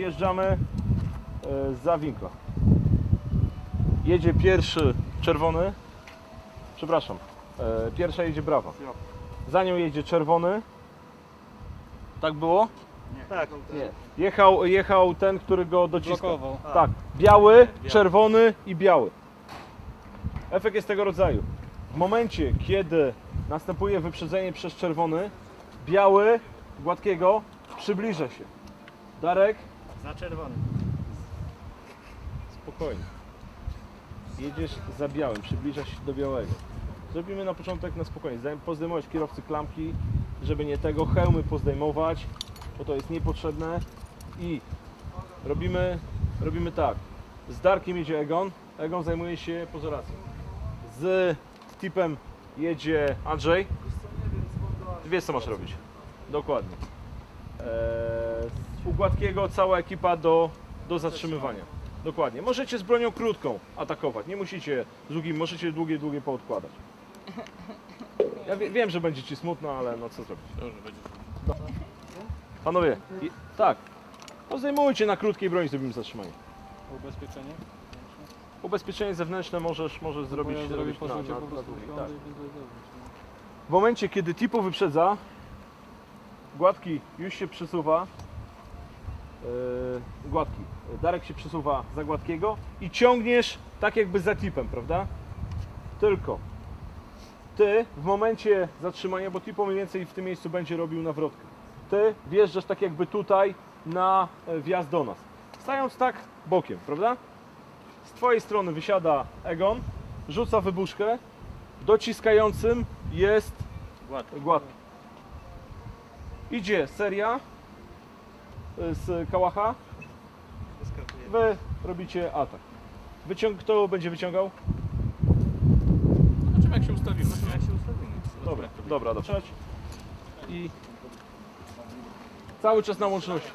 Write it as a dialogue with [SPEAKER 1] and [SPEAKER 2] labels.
[SPEAKER 1] Jeżdżamy e, za winkla. Jedzie pierwszy czerwony. Przepraszam. E, pierwsza jedzie brawa. Za nią jedzie czerwony. Tak było?
[SPEAKER 2] Tak,
[SPEAKER 1] Nie. Jechał, jechał ten, który go dociskał.
[SPEAKER 3] Blokował.
[SPEAKER 1] Tak. Biały, czerwony i biały. Efekt jest tego rodzaju. W momencie, kiedy następuje wyprzedzenie przez czerwony, biały, gładkiego, przybliża się. Darek,
[SPEAKER 2] za czerwony.
[SPEAKER 1] spokojnie. Jedziesz za białym, przybliżasz się do białego. Zrobimy na początek na spokojnie. Pozdejmować kierowcy klamki, żeby nie tego, hełmy pozdejmować, bo to jest niepotrzebne. I robimy, robimy tak. Z Darkiem jedzie Egon, Egon zajmuje się pozoracją. Z tipem jedzie Andrzej. Wiesz co masz robić. Dokładnie. Eee, z Ugładkiego cała ekipa do, do zatrzymywania. Dokładnie. Możecie z bronią krótką atakować. Nie musicie z długim, możecie długie, długie poodkładać. Ja wie, wiem, że będzie ci smutno, ale no co zrobić.
[SPEAKER 3] Dobrze, będzie.
[SPEAKER 1] Panowie, i, tak. To zajmujcie na krótkiej broni, zrobimy zatrzymanie.
[SPEAKER 3] Ubezpieczenie?
[SPEAKER 1] Ubezpieczenie zewnętrzne możesz, możesz zrobić,
[SPEAKER 3] ja
[SPEAKER 1] zrobić na, na, na, długiej,
[SPEAKER 3] w
[SPEAKER 1] tak.
[SPEAKER 3] dobrze.
[SPEAKER 1] W momencie, kiedy Tipo wyprzedza, Gładki już się przesuwa, Gładki, Darek się przesuwa za Gładkiego i ciągniesz tak jakby za Tipem, prawda? Tylko Ty w momencie zatrzymania, bo Tipo mniej więcej w tym miejscu będzie robił nawrotkę, Ty wjeżdżasz tak jakby tutaj na e, wjazd do nas. Stając tak bokiem, prawda? Z Twojej strony wysiada Egon, rzuca wybuszkę, dociskającym jest
[SPEAKER 2] Gładko.
[SPEAKER 1] gładki. Idzie seria z kałacha, wy robicie atak. Wyciąg, kto będzie wyciągał?
[SPEAKER 3] Zobaczymy jak się ustawimy.
[SPEAKER 2] Jak się ustawimy.
[SPEAKER 1] Dobra, dobra, dobra. I cały czas na łączności.